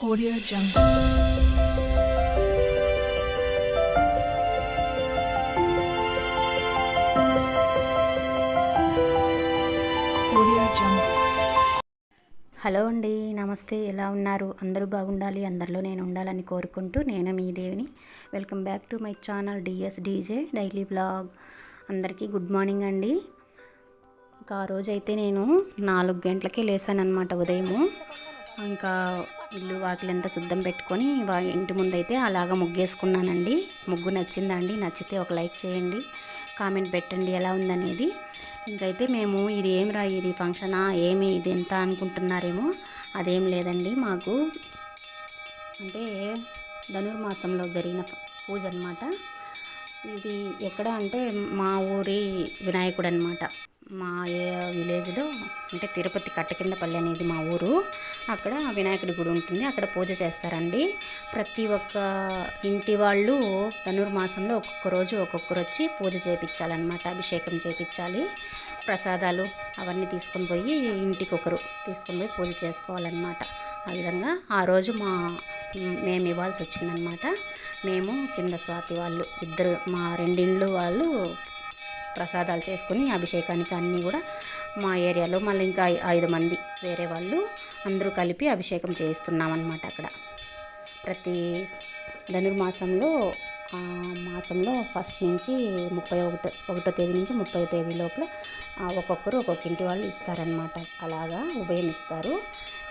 Audio Jungle. Audio Jungle. Hello అండి నమస్తే. ఎలా ఉన్నారు? అందరూ బాగుండాలి అందరిలో నేను ఉండాలని కోరుకుంటూ నేను మీ దేవిని. Welcome back to my channel D S DJ daily blog అందరికీ గుడ్ మార్నింగ్ అండి. ఇంకా ఆ రోజైతే నేను నాలుగు గంటలకే లేసాను అనమాట ఉదయము. ఇంకా ఇల్లు వాకిలంతా శుద్ధం పెట్టుకొని ఇంటి ముందైతే అలాగ ముగ్గేసుకున్నానండి. ముగ్గు నచ్చిందండి. నచ్చితే ఒక లైక్ చేయండి. కామెంట్ పెట్టండి ఎలా ఉందనేది. ఇంకైతే మేము ఇది ఏం రా ఇది ఫంక్షనా? ఏమి ఇది ఎంత అనుకుంటున్నారేమో అదేం లేదండి మాకు. అంటే ధనుర్మాసంలో జరిగిన పూజ అనమాట ఇది ఎక్కడ అంటే మా ఊరి వినాయకుడు అనమాట మా ఏ విలేజ్లో అంటే తిరుపతి కట్టకిందపల్లి అనేది మా ఊరు. అక్కడ వినాయకుడి గుడి ఉంటుంది. అక్కడ పూజ చేస్తారండి. ప్రతి ఒక్క ఇంటి వాళ్ళు ధనుర్మాసంలో ఒక్కొక్క రోజు ఒక్కొక్కరు వచ్చి పూజ చేయించాలన్నమాట అభిషేకం చేయించాలి ప్రసాదాలు అవన్నీ తీసుకొని పోయి ఇంటికి ఒకరు తీసుకొని పోయి పూజ చేసుకోవాలన్నమాట. ఆ విధంగా ఆ రోజు మా మేము ఇవ్వాల్సి వచ్చిందనమాట మేము కింద స్వాతి వాళ్ళు ఇద్దరు మా రెండిండ్లు వాళ్ళు ప్రసాదాలు చేసుకుని అభిషేకానికి అన్నీ కూడా మా ఏరియాలో మళ్ళీ ఇంకా ఐదు మంది వేరే వాళ్ళు అందరూ కలిపి అభిషేకం చేయిస్తున్నాం అనమాట అక్కడ. ప్రతి ధనుర్మాసంలో మాసంలో ఫస్ట్ నుంచి ముప్పై ఒకటో ఒకటో తేదీ నుంచి ముప్పై తేదీ లోపల ఒక్కొక్కరు ఒక్కొక్క ఇంటి వాళ్ళు ఇస్తారనమాట అలాగా ఉభయం ఇస్తారు.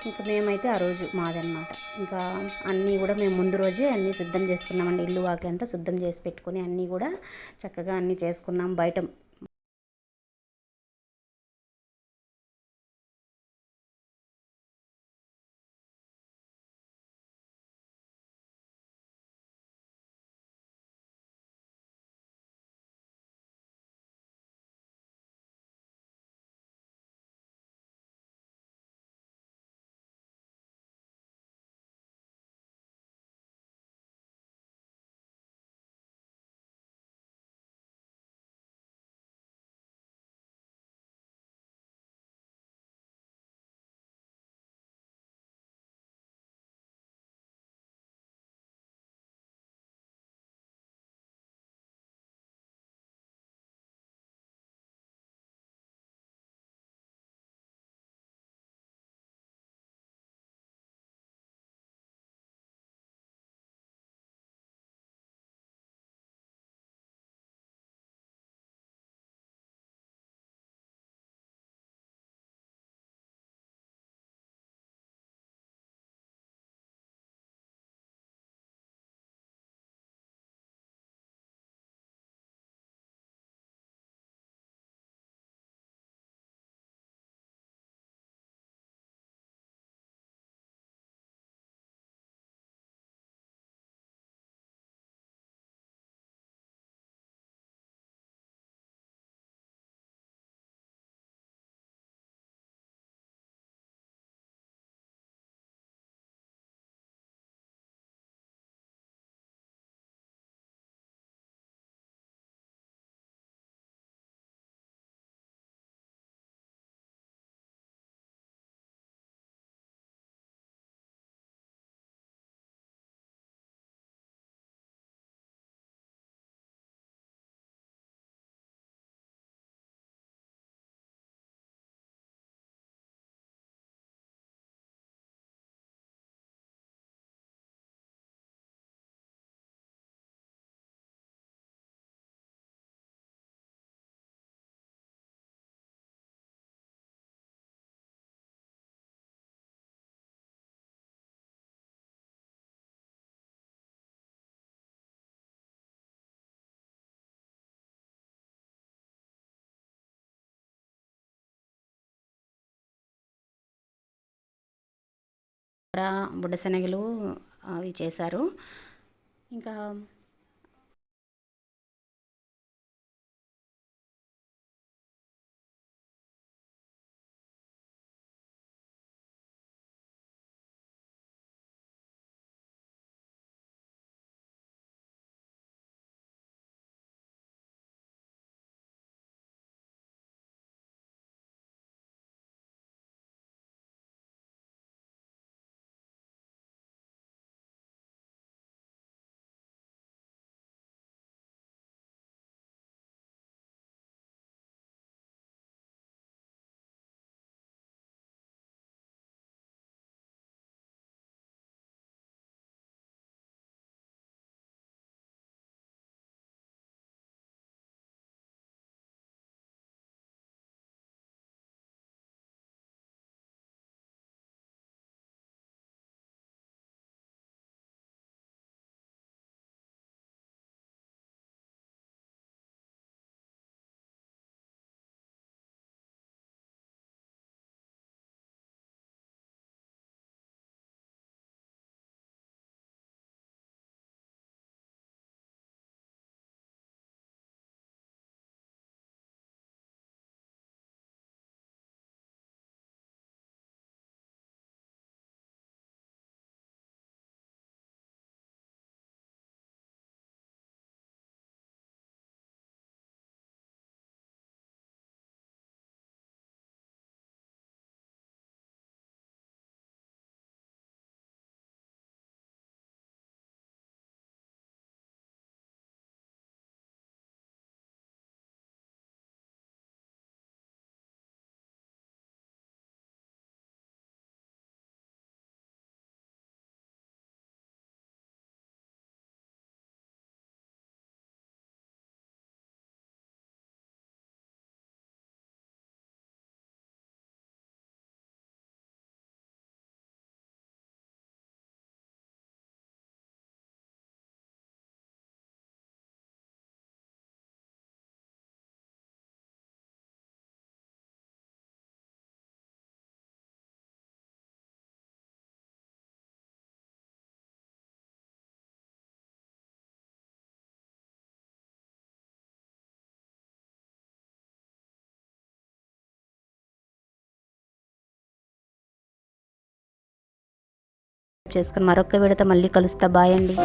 ఇంకా మేమైతే ఆ రోజు మాదనమాట ఇంకా అన్నీ కూడా మేము ముందు రోజే అన్నీ సిద్ధం చేసుకున్నామండి. ఇల్లు వాకిలి అంతా శుద్ధం చేసి పెట్టుకుని అన్నీ కూడా చక్కగా అన్నీ చేసుకున్నాం. బయట బుడ్డ శనగలు అవి చేశారు. ఇంకా చేసుకుని మరొక వీడియోతో మళ్ళీ కలుస్తా. బాయ్ అండి.